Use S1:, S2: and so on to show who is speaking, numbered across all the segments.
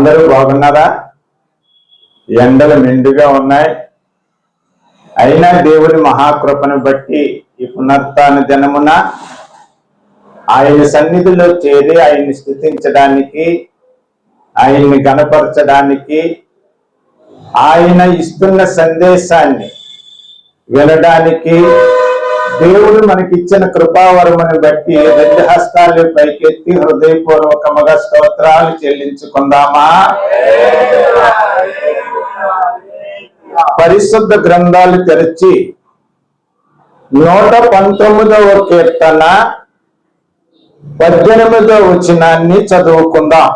S1: అందరూ బాగున్నారా? ఎండలు మెండుగా ఉన్నాయి. అయినా దేవుడి మహాకృపను బట్టి ఈ పునరుత్న దినమున ఆయన సన్నిధిలో చేరి ఆయన్ని స్థుతించడానికి ఆయన్ని గనపరచడానికి ఆయన ఇస్తున్న సందేశాన్ని వినడానికి దేవుడు మనకిచ్చిన కృపావరముని బట్టి రెండు హస్తాలు పైకెత్తి హృదయపూర్వకముగా స్తోత్రాలు చెల్లించుకుందామా? పరిశుద్ధ గ్రంథాలు తెరిచి నూట పంతొమ్మిదవ కీర్తన పద్దెనిమిదవ వచనాన్ని చదువుకుందాం.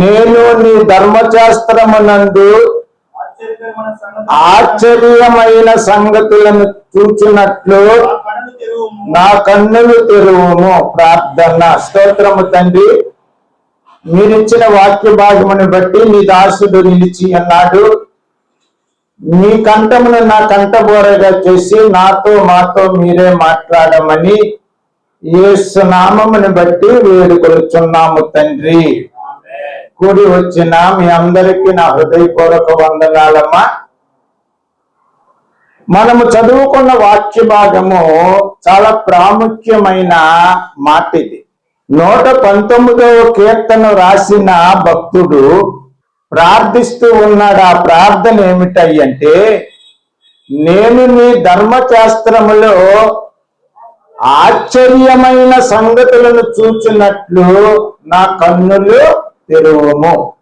S1: నేను నీ ధర్మశాస్త్రమునందు ఆశ్చర్యమైన సంగతులను చూచినట్లు
S2: నా కన్నులు
S1: తెరువును ప్రార్థన. స్తోత్రము తండ్రి. మీరిచ్చిన వాక్య భాగమును బట్టి నీ దాసుడు నిలిచి అన్నాడు మీ కంఠమును నా కంఠబోరగా చేసి నాతో మాతో మీరే మాట్లాడమని యేసు నామమును బట్టి వేడుకొలుచున్నాము తండ్రి. కూడి వచ్చిన మీ అందరికీ నా హృదయపూర్వక వందనాలమ్మా. మనము చదువుకున్న వాక్య భాగము చాలా ప్రాముఖ్యమైన మాట ఇది. నూట పంతొమ్మిదవ కీర్తన రాసిన భక్తుడు ప్రార్థిస్తూ ఉన్నాడు ఆ ప్రార్థన ఏమిటంటే నేను నీ ధర్మశాస్త్రములో ఆశ్చర్యమైన సంగతులను చూచినట్లు నా కన్నులు తెరువము.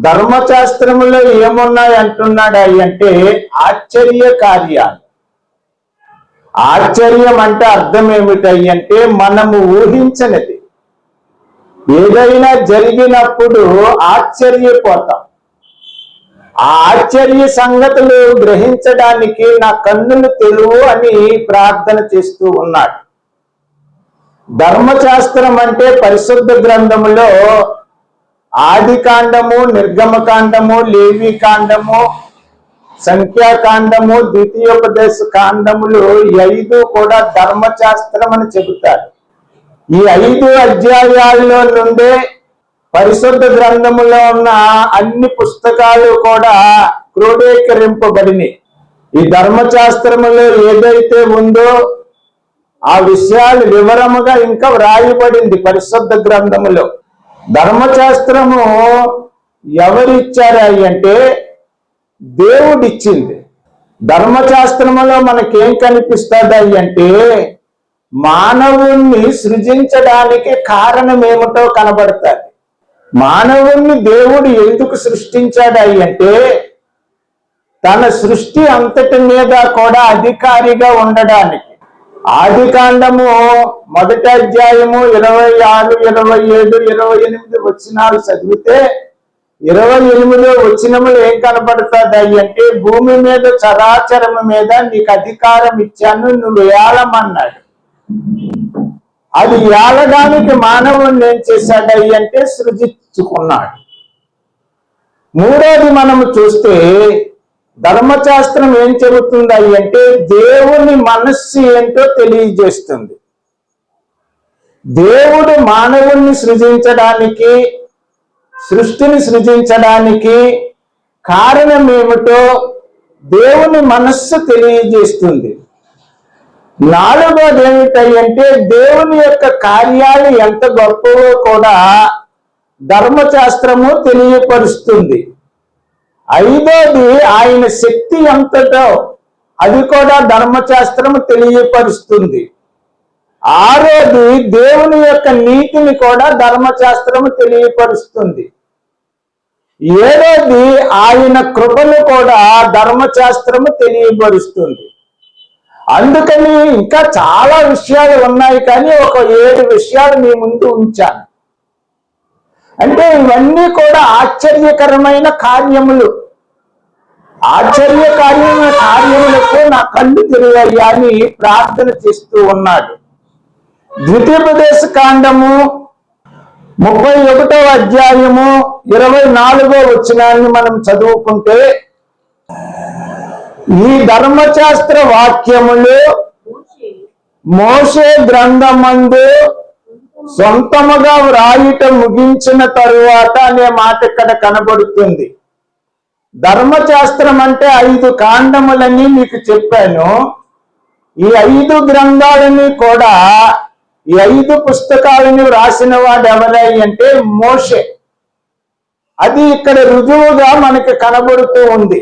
S1: ధర్మశాస్త్రములో ఏమున్నాయి అంటున్నాడు అంటే ఆశ్చర్య కార్యాలు ఆశ్చర్యం అంటే అర్థం ఏమిటంటే మనము ఊహించనిది. ఏదైనా జరిగినప్పుడు ఆశ్చర్యపోతాం. ఆ ఆశ్చర్య సంగతులు గ్రహించడానికి నా కన్నులు తెలువు అని ప్రార్థన చేస్తూ ఉన్నాడు. ధర్మశాస్త్రం అంటే పరిశుద్ధ గ్రంథములో ఆది కాండము నిర్గమ కాండము లేవి కాండము సంఖ్యాకాండము ద్వితీయోపదేశ కాండములు ఐదు కూడా ధర్మశాస్త్రం అని చెబుతారు. ఈ ఐదు అధ్యాయాల్లో నుండే పరిశుద్ధ గ్రంథములో ఉన్న అన్ని పుస్తకాలు కూడా క్రోడీకరింపబడినాయి. ఈ ధర్మశాస్త్రములో ఏదైతే ఉందో ఆ విషయాలు వివరముగా ఇంకా వ్రాయబడింది పరిశుద్ధ గ్రంథములో. ధర్మశాస్త్రము ఎవరిచ్చారు అంటే దేవుడిచ్చింది. ధర్మశాస్త్రములో మనకేం కనిపిస్తుంది అంటే మానవుణ్ణి సృజించడానికి కారణం ఏమిటో కనబడుతుంది. మానవుణ్ణి దేవుడు ఎందుకు సృష్టించాడు అంటే తన సృష్టి అంతటి మీద కూడా అధికారిగా ఉండడానికి. ఆది కాండము మొదటి అధ్యాయము ఇరవై ఆరు ఇరవై ఏడు ఇరవై ఎనిమిది వచ్చినాలు చదివితే ఇరవై ఎనిమిదో వచ్చినములు ఏం కనపడుతుంది అంటే భూమి మీద చరాచరము మీద నీకు అధికారం ఇచ్చాను నువ్వు ఏలమన్నాడు. అది ఏలడానికి మానవుణ్ణి ఏం చేశాడు అంటే సృజించుకున్నాడు. మూడోది మనము చూస్తే ధర్మశాస్త్రం ఏం చెబుతుంది అంటే దేవుని మనస్సు ఏంటో తెలియజేస్తుంది. దేవుడు మానవుణ్ణి సృజించడానికి సృష్టిని సృజించడానికి కారణం ఏమిటో దేవుని మనస్సు తెలియజేస్తుంది. నాలుగోది ఏమిటంటే దేవుని యొక్క కార్యాలు ఎంత గొప్పవో కూడా ధర్మశాస్త్రము తెలియపరుస్తుంది. ఐదోది ఆయన శక్తి ఎంతటో అది కూడా ధర్మశాస్త్రము తెలియపరుస్తుంది. ఆరోది దేవుని యొక్క నీతిని కూడా ధర్మశాస్త్రము తెలియపరుస్తుంది. ఏడోది ఆయన కృపను కూడా ధర్మశాస్త్రము తెలియపరుస్తుంది. అందుకని ఇంకా చాలా విషయాలు ఉన్నాయి కానీ ఒక ఏడు విషయాలు మీ ముందు ఉంచాను. అంటే ఇవన్నీ కూడా ఆశ్చర్యకరమైన కార్యములు. ఆశ్చర్య కార్యమైన కార్యములకు నా కళ్ళు తెలియాలి అని ప్రార్థన చేస్తూ ఉన్నాడు. ద్వితీయోపదేశ కాండము ముప్పై ఒకటో అధ్యాయము ఇరవై నాలుగో వచనాన్ని మనం చదువుకుంటే ఈ ధర్మశాస్త్ర వాక్యములు
S3: మోషే
S1: మోసే గ్రంథమందు సొంతముగా వ్రాయుట ముగించిన తరువాత అనే మాట ఇక్కడ కనబడుతుంది. ధర్మశాస్త్రం అంటే ఐదు కాండములని మీకు చెప్పాను. ఈ ఐదు గ్రంథాలని కూడా ఈ ఐదు పుస్తకాలని వ్రాసిన వాడు ఎవరై అంటే మోషే. అది ఇక్కడ రుజువుగా మనకి కనబడుతూ ఉంది.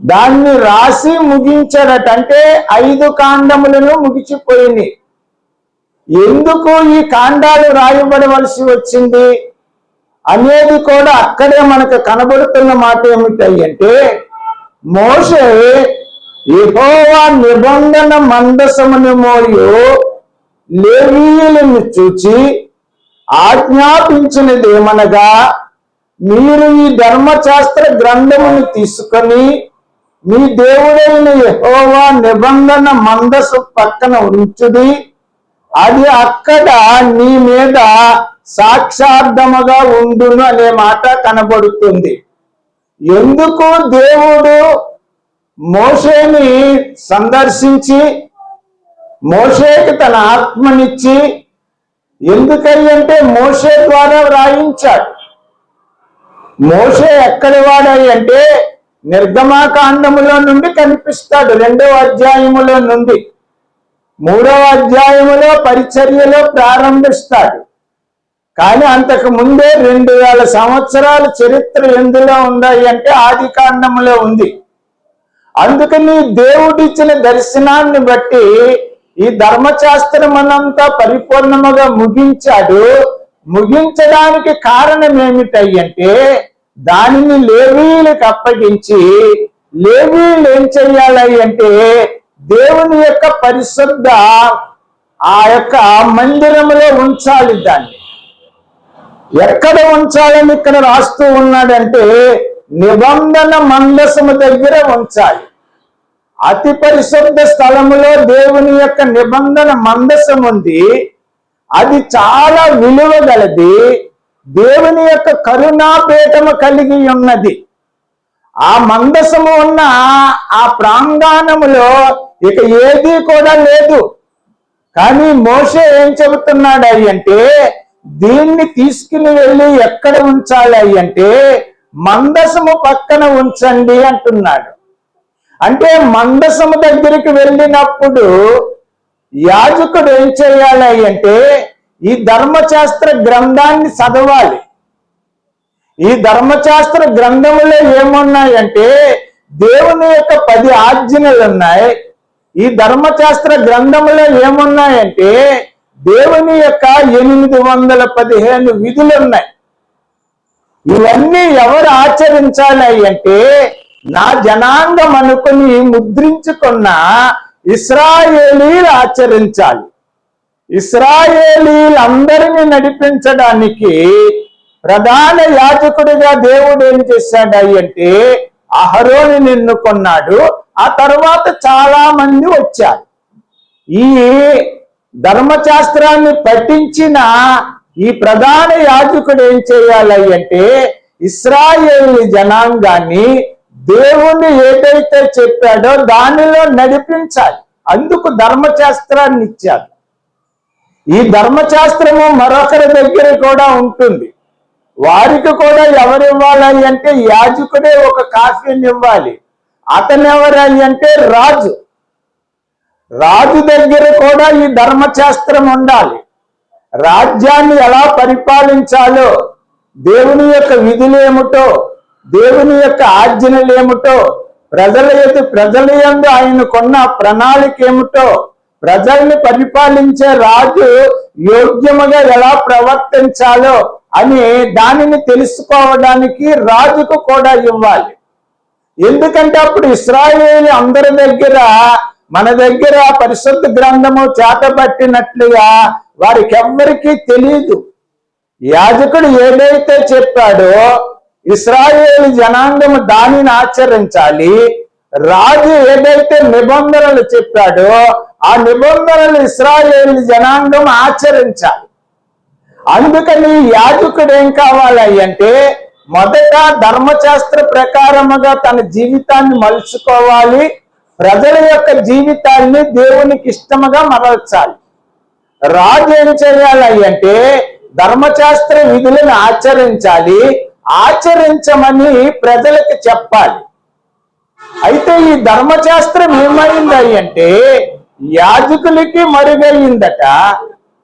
S1: దాన్ని రాసి ముగించడంటే ఐదు కాండములను ముగిచిపోయింది ఎందుకు ఈ కాండాలు రాయబడవలసి వచ్చింది? అనేది కూడా అక్కడే మనకు కనబడుతున్న మాట ఏమిటంటే మోసే యెహోవా నిబంధన మందసమును మోయు లేవీయులను చూచి ఆజ్ఞాపించినది ఏమనగా మీరు ఈ ధర్మశాస్త్ర గ్రంథమును తీసుకొని మీ దేవుడైన యహోవా నిబంధన మందసు పక్కన ఉంచుడి అది అక్కడ నీ మీద సాక్షార్థముగా ఉండును అనే మాట కనబడుతుంది. ఎందుకు దేవుడు మోషేని సందర్శించి మోషేకి తన ఆత్మనిచ్చి ఎందుకయ్యంటే మోషే ద్వారా వ్రాయించాడు. మోషే ఎక్కడి వాడై అంటే నిర్గమాకాండములో నుండి కనిపిస్తాడు రెండవ అధ్యాయములో నుండి. మూడవ అధ్యాయములో పరిచర్యలో ప్రారంభిస్తాడు. కానీ అంతకు ముందే రెండు వేల సంవత్సరాల చరిత్ర ఎందులో ఉన్నాయి అంటే ఆది కాండంలో ఉంది. అందుకని దేవుడిచ్చిన దర్శనాన్ని బట్టి ఈ ధర్మశాస్త్రం అనంతా పరిపూర్ణముగా ముగించాడు. ముగించడానికి కారణం ఏమిటంటే దానిని లేవీలకు అప్పగించి లేవీలు ఏం చెయ్యాలి అంటే దేవుని యొక్క పరిశుద్ధ ఆ యొక్క మందిరంలో ఉంచాలి దాన్ని. ఎక్కడ ఉంచాలని ఇక్కడ రాస్తూ ఉన్నాడంటే నిబంధన మందసము దగ్గర ఉంచాలి. అతి పరిశుద్ధ స్థలములో దేవుని యొక్క నిబంధన మందసం ఉంది అది చాలా విలువ గలది. దేవుని యొక్క కరుణాపేటము కలిగి ఉన్నది. ఆ మందసము ఉన్న ఆ ప్రాంగణములో ఇక ఏదీ కూడా లేదు. కానీ మోషే ఏం చెబుతున్నాడు అంటే దీన్ని తీసుకుని వెళ్ళి ఎక్కడ ఉంచాలి అంటే మందసము పక్కన ఉంచండి అంటున్నాడు. అంటే మందసము దగ్గరికి వెళ్ళినప్పుడు యాజకుడు ఏం చేయాలి అంటే ఈ ధర్మశాస్త్ర గ్రంథాన్ని చదవాలి. ఈ ధర్మశాస్త్ర గ్రంథములో ఏమున్నాయంటే దేవుని యొక్క పది ఆజ్ఞలు ఉన్నాయి. ఈ ధర్మశాస్త్ర గ్రంథములో ఏమున్నాయంటే దేవుని యొక్క ఎనిమిది వందల పదిహేను విధులు ఉన్నాయి ఇవన్నీ ఎవరు ఆచరించాలి అంటే నా జనాంగం అనుకుని ముద్రించుకున్న ఇస్రాయేలీలు ఆచరించాలి. ఇస్రాయేలీలందరినీ నడిపించడానికి ప్రధాన యాజకుడిగా దేవుడు ఏం చేశాడు అంటే అహరోని నిన్నుకున్నాడు ఆ తర్వాత చాలా మంది వచ్చారు. ఈ ధర్మశాస్త్రాన్ని పఠించిన ఈ ప్రధాన యాజకుడు ఏం చేయాలి అంటే ఇస్రాయేల్ జనాంగాన్ని దేవుణ్ణి ఏదైతే చెప్పాడో దానిలో నడిపించాలి. అందుకు ధర్మశాస్త్రాన్ని ఇచ్చారు ఈ ధర్మశాస్త్రము మరొకరి దగ్గర కూడా ఉంటుంది. వారికి కూడా ఎవరు ఇవ్వాలి అంటే యాజకుడే ఒక కాఫీని ఇవ్వాలి. అతను అంటే రాజు. రాజు దగ్గర కూడా ఈ ధర్మశాస్త్రం ఉండాలి. రాజ్యాన్ని ఎలా పరిపాలించాలో దేవుని యొక్క విధులు ఏమిటో దేవుని యొక్క ఆజ్ఞలేమిటో ప్రజల యొక్క ప్రజల యందు ఆయనకున్న ప్రణాళిక ఏమిటో ప్రజల్ని పరిపాలించే రాజు యోగ్యముగా ఎలా ప్రవర్తించాలో అని దానిని తెలుసుకోవడానికి రాజుకు కూడా ఇవ్వాలి. ఎందుకంటే అప్పుడు ఇస్రాయేల్ అందరి దగ్గర మన దగ్గర పరిశుద్ధ గ్రంథము చేతబట్టినట్లుగా వారికి ఎవ్వరికీ తెలియదు యాజకుడు ఏదైతే చెప్పాడో ఇస్రాయేల్ జనాంగము దానిని ఆచరించాలి. రాజు ఏదైతే నిబంధనలు చెప్పాడో ఆ నిబంధనలు ఇస్రాయేల్ జనాంగం ఆచరించాలి. అందుకని యాజకుడు ఏం కావాలి అంటే మొదట ధర్మశాస్త్ర ప్రకారముగా తన జీవితాన్ని మలుచుకోవాలి. ప్రజల యొక్క జీవితాన్ని దేవునికి ఇష్టముగా మరల్చాలి. రాజు ఏం చేయాలి అంటే ధర్మశాస్త్ర విధులను ఆచరించాలి. ఆచరించమని ప్రజలకు చెప్పాలి. అయితే ఈ ధర్మశాస్త్రం ఏమైంది అంటే యాజకులకి మరుగయిందట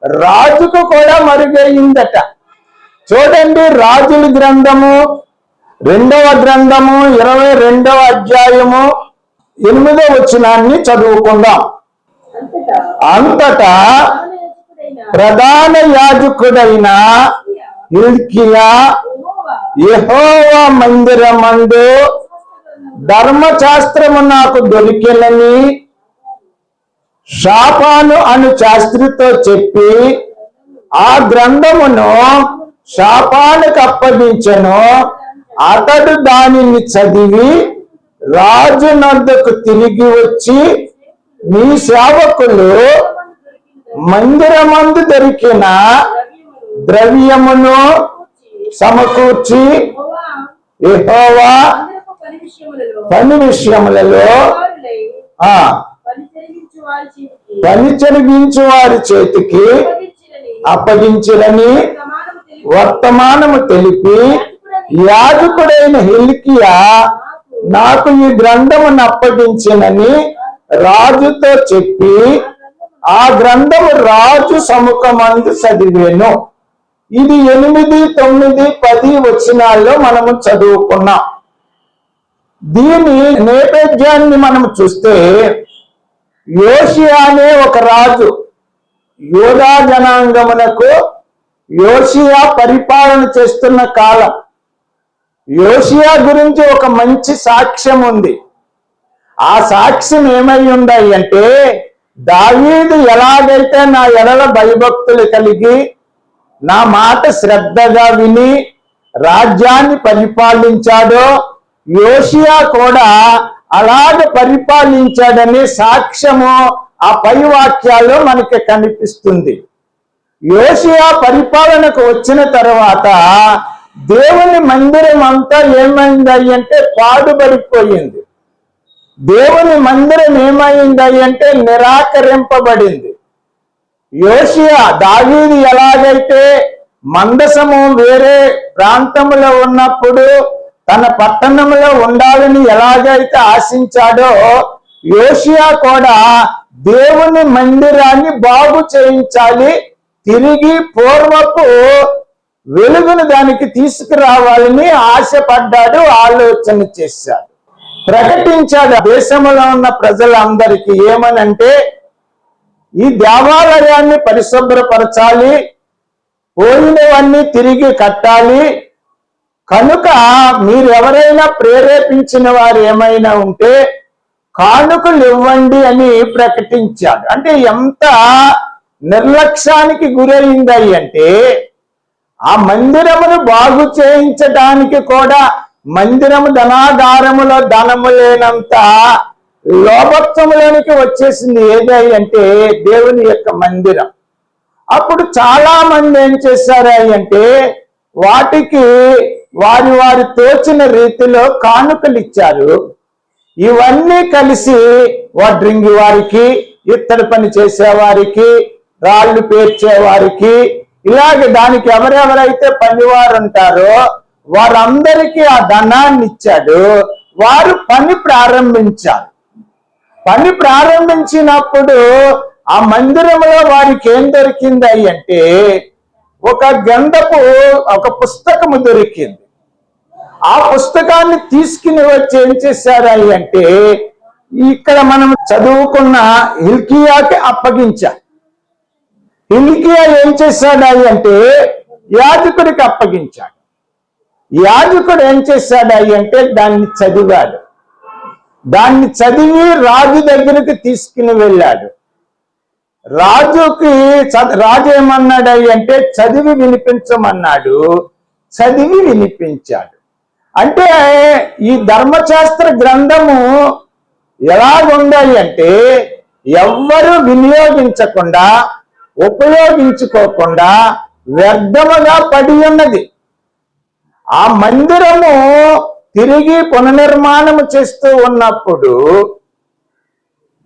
S1: రాజుకు కూడా మరుగయిందట చూడండి రాజుల గ్రంథము రెండవ గ్రంథము ఇరవై రెండవ అధ్యాయము ఎనిమిదో వచనాన్ని చదువుకుందాం.
S3: అంతటా ప్రధాన యాజకుడైన
S1: ప్రధాన హిల్కియా
S3: యెహోవా
S1: మందిరమందు ధర్మశాస్త్రము నాకు దొరికినని శాపాను అను శాస్త్రితో చెప్పి ఆ గ్రంథమును శాపానికి అప్పగించను అతడు దానిని చదివి రాజు తిరిగి వచ్చి మీ సేవకులు మందిరమందు దొరికిన ద్రవ్యమును సమకూర్చి
S3: యెహోవా పని విషయములలో
S1: పని ఆ
S3: జరిగించు వారి చేతికి
S1: చెరిగించు వారి చేతికి అప్పగించిరని వర్తమానము తెలిపి యాజకుడైన హిల్కియా నాకు ఈ గ్రంథమును అప్పగించినని రాజుతో చెప్పి ఆ గ్రంథము రాజు సముఖమందు చదివేను. ఇది ఎనిమిది తొమ్మిది పది వచనాల్లో మనము చదువుకున్నాం. దీని నేపథ్యాన్ని మనం చూస్తే యోషియా అనే ఒక రాజు. యోధా జనాంగమునకు యోషియా పరిపాలన చేస్తున్న కాలం. యోషియా గురించి ఒక మంచి సాక్ష్యం ఉంది. ఆ సాక్ష్యం ఏమై ఉన్నాయి అంటే దావీదు ఎలాగైతే నా ఎడల భయభక్తులు కలిగి నా మాట శ్రద్ధగా విని రాజ్యాన్ని పరిపాలించాడో యోషియా కూడా అలాగ పరిపాలించాడనే సాక్ష్యము ఆ పై వాక్యాల్లో మనకి కనిపిస్తుంది. యోషియా పరిపాలనకు వచ్చిన తర్వాత దేవుని మందిరం అంతా ఏమైంది అంటే పాడుబడిపోయింది. దేవుని మందిరం ఏమైంది అంటే నిరాకరింపబడింది. యోషియా దావీది ఎలాగైతే మందసము వేరే ప్రాంతంలో ఉన్నప్పుడు తన పట్టణంలో ఉండాలని ఎలాగైతే ఆశించాడో యోషియా కూడా దేవుని మందిరాన్ని బాగు చేయించాలి తిరిగి పూర్వపు వెలుగును దానికి తీసుకురావాలని ఆశపడ్డాడు ఆలోచన చేశాడు. ప్రకటించాడు దేశంలో ఉన్న ప్రజలందరికీ ఏమనంటే ఈ దేవాలయాన్ని పరిశుభ్రపరచాలి పోయినవన్నీ తిరిగి కట్టాలి. కనుక మీరు ఎవరైనా ప్రేరేపించిన వారు ఏమైనా ఉంటే కానుకలు ఇవ్వండి అని ప్రకటించాడు. అంటే ఎంత నిర్లక్ష్యానికి గురైంది అంటే ఆ మందిరమును బాగు చేయించడానికి కూడా మందిరము ధనాధారములో ధనము లేనంత లోభత్వములోనికి వచ్చేసింది ఏదై అంటే దేవుని యొక్క మందిరం. అప్పుడు చాలా మంది ఏం చేశారు అంటే వాటికి వారి వారి తోచిన రీతిలో కానుకలు ఇచ్చారు. ఇవన్నీ కలిసి వడ్రింగి వారికి ఇత్తడి పని చేసేవారికి రాళ్ళు పేర్చేవారికి ఇలాగ దానికి ఎవరెవరైతే పనివారు ఉంటారో వారందరికీ ఆ ధనాన్ని ఇచ్చాడు. వారు పని ప్రారంభించారు. పని ప్రారంభించినప్పుడు ఆ మందిరంలో వారికి ఏం దొరికింది అంటే ఒక గంధపు ఒక పుస్తకము దొరికింది. ఆ పుస్తకాన్ని తీసుకుని వచ్చి ఏం చేశారు అంటే ఇక్కడ మనం చదువుకున్న హిల్కియాకి అప్పగించారు. హిల్కియా ఏం చేశాడు అంటే యాజకుడికి అప్పగించాడు. యాజకుడు ఏం చేశాడు అంటే దాన్ని చదివాడు. దాన్ని చదివి రాజు దగ్గరికి తీసుకుని వెళ్ళాడు. రాజుకి చ- రాజు ఏమన్నాడు అంటే చదివి వినిపించమన్నాడు. చదివి వినిపించాడు. అంటే ఈ ధర్మశాస్త్ర గ్రంథము ఎలాగుండాలి అంటే ఎవ్వరూ వినియోగించకుండా ఉపయోగించుకోకుండా వ్యర్థముగా పడి ఉన్నది. ఆ మందిరము తిరిగి పునర్నిర్మాణము చేస్తూ ఉన్నప్పుడు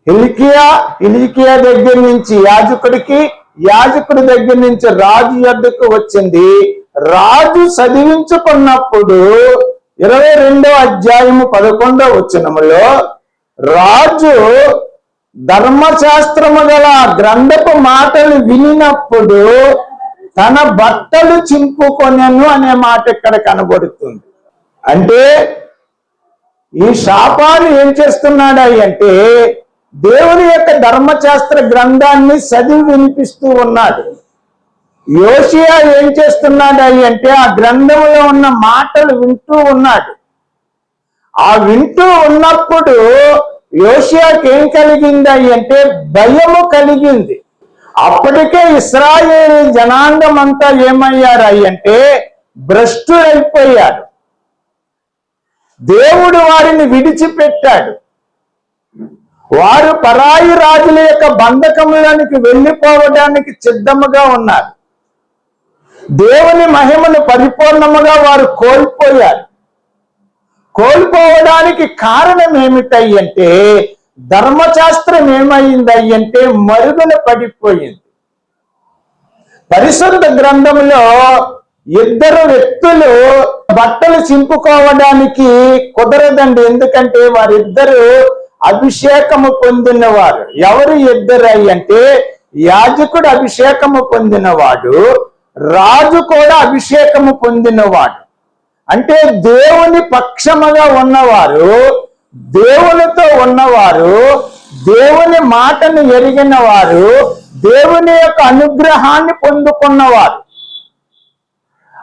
S1: హిలికియా హిలికియా దగ్గర నుంచి యాజకుడికి యాజకుడి దగ్గర నుంచి రాజు యొద్దకు వచ్చింది. రాజు చదివించుకున్నప్పుడు ఇరవై రెండో అధ్యాయము పదకొండో వచ్చినములో రాజు ధర్మశాస్త్రము గల ఆ గ్రంథపు మాటలు వినినప్పుడు తన బట్టలు చింపుకొనను అనే మాట ఇక్కడ కనబడుతుంది. అంటే ఈ శాపాలు ఏం చేస్తున్నాడు అంటే దేవుని యొక్క ధర్మశాస్త్ర గ్రంథాన్ని చదివి వినిపిస్తూ ఉన్నాడు. యోషియా ఏం చేస్తున్నాడు అంటే ఆ గ్రంథంలో ఉన్న మాటలు వింటూ ఉన్నాడు. ఆ వింటూ ఉన్నప్పుడు యోషియాకి ఏం కలిగింది అంటే భయము కలిగింది. అప్పటికే ఇస్రాయేల్ జనాంగం అంతా ఏమయ్యారు అంటే భ్రష్టులైపోయారు దేవుడు వారిని విడిచిపెట్టాడు. వారు పరాయి రాజుల యొక్క బంధకములకి వెళ్ళిపోవడానికి సిద్ధముగా ఉన్నారు. దేవుని మహిమను పరిపూర్ణముగా వారు కోల్పోయారు. కోల్పోవడానికి కారణం ఏమిటై అంటే ధర్మశాస్త్రం ఏమైంది అంటే మరుగున పడిపోయింది. పరిశుద్ధ గ్రంథంలో ఇద్దరు వ్యక్తులు బట్టలు చింపుకోవడానికి కుదరదండి. ఎందుకంటే వారిద్దరు అభిషేకము పొందినవారు. ఎవరు ఇద్దరు అంటే యాజకుడు అభిషేకము పొందినవాడు రాజు కూడా అభిషేకము పొందినవాడు. అంటే దేవుని పక్షముగా ఉన్నవారు దేవునితో ఉన్నవారు దేవుని మాటను ఎరిగిన వారు దేవుని యొక్క అనుగ్రహాన్ని పొందుకున్నవారు.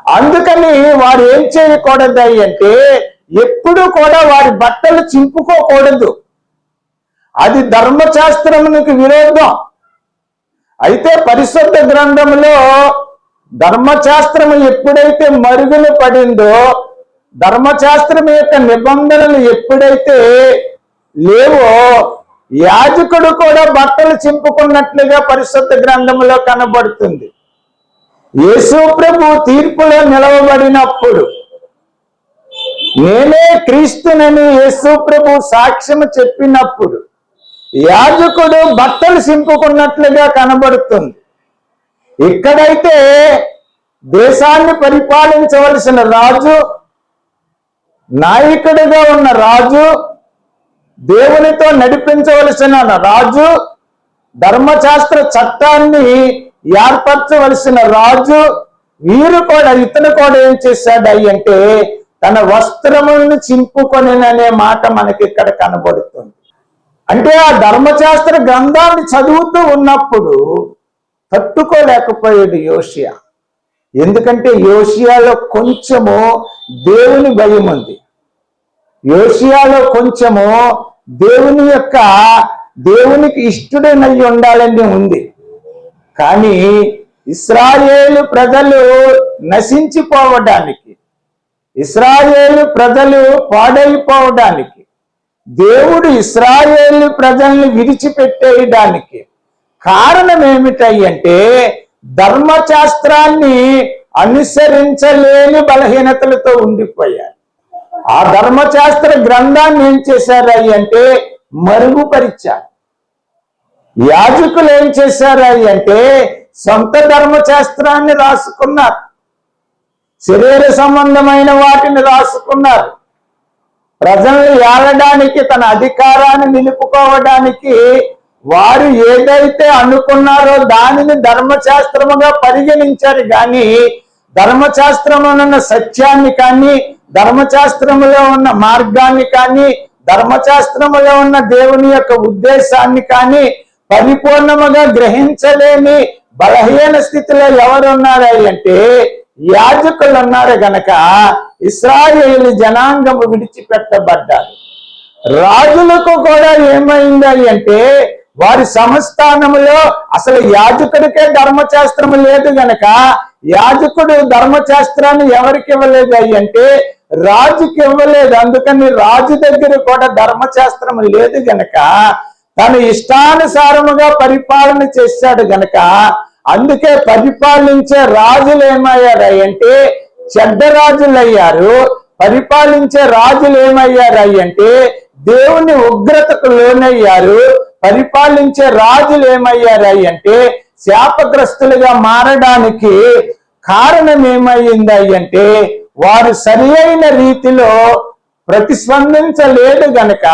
S1: అందుకని వారు ఏం చేయకూడదు అంటే ఎప్పుడు కూడా వారి బట్టలు చింపుకోకూడదు. అది ధర్మశాస్త్రమునికి విరోధం. అయితే పరిశుద్ధ గ్రంథంలో ధర్మశాస్త్రము ఎప్పుడైతే మరుగున పడిందో ధర్మశాస్త్రం యొక్క నిబంధనలు ఎప్పుడైతే లేవో యాజకుడు కూడా బట్టలు చింపుకున్నట్లుగా పరిశుద్ధ గ్రంథంలో కనబడుతుంది. యేసు ప్రభు తీర్పులో నిలవబడినప్పుడు నేనే క్రీస్తునని యేసు ప్రభు సాక్ష్యం చెప్పినప్పుడు యాజకుడు బట్టలు చింపుకున్నట్లుగా కనబడుతుంది. ఇక్కడైతే దేశాన్ని పరిపాలించవలసిన రాజు నాయకుడిగా ఉన్న రాజు దేవునితో నడిపించవలసిన రాజు ధర్మశాస్త్ర చట్టాన్ని ఏర్పరచవలసిన రాజు వీరు కూడా ఇతను కూడా ఏం చేశాడు అంటే తన వస్త్రములను చింపుకొని అనే మాట మనకి ఇక్కడ కనబడుతుంది. అంటే ఆ ధర్మశాస్త్ర గ్రంథాన్ని చదువుతూ ఉన్నప్పుడు తట్టుకోలేకపోయాడు యోషియా. ఎందుకంటే యోషియాలో కొంచెము దేవుని భయం ఉంది. యోషియాలో కొంచెము దేవుని యొక్క దేవునికి ఇష్టడనై ఉండాలని ఉంది. కానీ ఇస్రాయేలు ప్రజలు నశించిపోవడానికి ఇస్రాయేలు ప్రజలు పాడైపోవడానికి దేవుడు ఇస్రాయేలు ప్రజల్ని విడిచిపెట్టేయడానికి కారణం ఏమిటంటే ధర్మశాస్త్రాన్ని అనుసరించలేని బలహీనతలతో ఉండిపోయారు. ఆ ధర్మశాస్త్ర గ్రంథాన్ని ఏం చేశారు అంటే మరుగుపరిచారు. యాజకులు ఏం చేశారు అంటే సొంత ధర్మశాస్త్రాన్ని రాసుకున్నారు. శరీర సంబంధమైన వాటిని రాసుకున్నారు. ప్రజల్ని ఏలడానికి తన అధికారాన్ని నిలుపుకోవడానికి వారు ఏదైతే అనుకున్నారో దానిని ధర్మశాస్త్రముగా పరిగణించారు కానీ ధర్మశాస్త్రమునున్న సత్యాన్ని కానీ ధర్మశాస్త్రములో ఉన్న మార్గాన్ని కానీ ధర్మశాస్త్రములో ఉన్న దేవుని యొక్క ఉద్దేశాన్ని కానీ పరిపూర్ణముగా గ్రహించలేని బలహీన స్థితిలో ఎవరు ఉన్నారు అంటే యాజకులు ఉన్నారు గనక ఇస్రాయేలు జనాంగము విడిచిపెట్టబడ్డారు. రాజులకు కూడా ఏమైంది అంటే వారి సంస్థానములో అసలు యాజకుడికే ధర్మశాస్త్రము లేదు గనక యాజకుడు ధర్మశాస్త్రాన్ని ఎవరికి ఇవ్వలేదు అంటే రాజుకి ఇవ్వలేదు. అందుకని రాజు దగ్గర కూడా ధర్మశాస్త్రం లేదు గనక తను ఇష్టానుసారముగా పరిపాలన చేశాడు గనక అందుకే పరిపాలించే రాజులు ఏమయ్యారు అయ్యంటే చెడ్డ రాజులు అయ్యారు పరిపాలించే రాజులు ఏమయ్యారు అంటే దేవుని ఉగ్రతకు లోనయ్యారు పరిపాలించే రాజులు ఏమయ్యారాయి అంటే శాపగ్రస్తులుగా మారడానికి కారణం ఏమైంది అంటే వారు సరి అయిన రీతిలో ప్రతిస్పందించలేదు గనక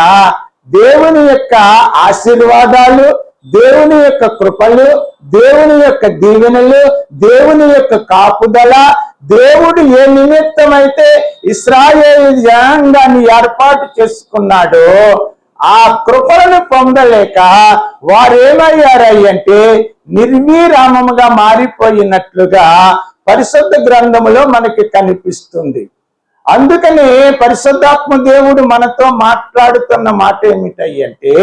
S1: దేవుని యొక్క ఆశీర్వాదాలు దేవుని యొక్క కృపలు దేవుని యొక్క దీవెనలు దేవుని యొక్క కాపుదల దేవుడు ఏ నిమిత్తమైతే ఇస్రాయేల్ జనాంగాన్ని ఏర్పాటు చేసుకున్నాడో ఆ కృపలను పొందలేక వారు ఏమయ్యారంటే నిర్వీరామముగా మారిపోయినట్లుగా పరిశుద్ధ గ్రంథములో మనకి కనిపిస్తుంది. అందుకని పరిశుద్ధాత్మ దేవుడు మనతో మాట్లాడుతున్న మాట ఏమిటంటే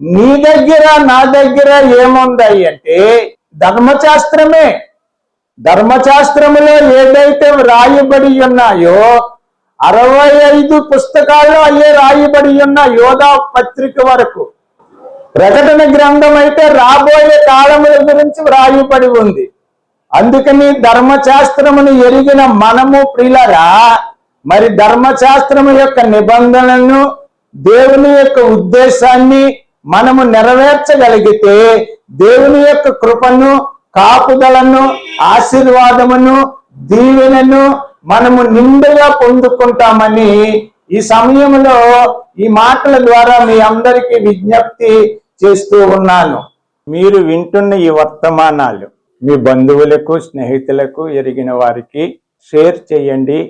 S1: నీ దగ్గర నా దగ్గర ఏముందయ్యంటే ధర్మశాస్త్రమే. ధర్మశాస్త్రములో ఏదైతే రాయబడి ఉన్నాయో అరవై ఐదు పుస్తకాల్లో అయ్యే రాయబడి ఉన్న యోధా పత్రిక వరకు ప్రకటన గ్రంథం అయితే రాబోయే కాలముల గురించి వ్రాయబడి ఉంది. అందుకని ధర్మశాస్త్రమును ఎరిగిన మనము ప్రిలరా మరి ధర్మశాస్త్రము యొక్క నిబంధనలను దేవుని యొక్క ఉద్దేశాన్ని మనము నెరవేర్చగలిగితే దేవుని యొక్క కృపను కాపుదలను ఆశీర్వాదమును దీవెనను మనము నిండుగా పొందుకుంటామని ఈ సమయంలో ఈ మాటల ద్వారా మీ అందరికీ విజ్ఞప్తి చేస్తూ ఉన్నాను. మీరు వింటున్న ఈ వర్తమానాలు మీ బంధువులకు స్నేహితులకు ఎరిగిన వారికి షేర్ చేయండి.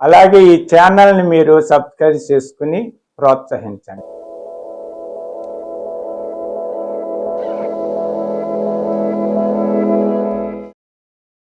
S1: అలాగే ఈ ఛానల్ని మీరు సబ్స్క్రైబ్ చేసుకుని ప్రోత్సహించండి.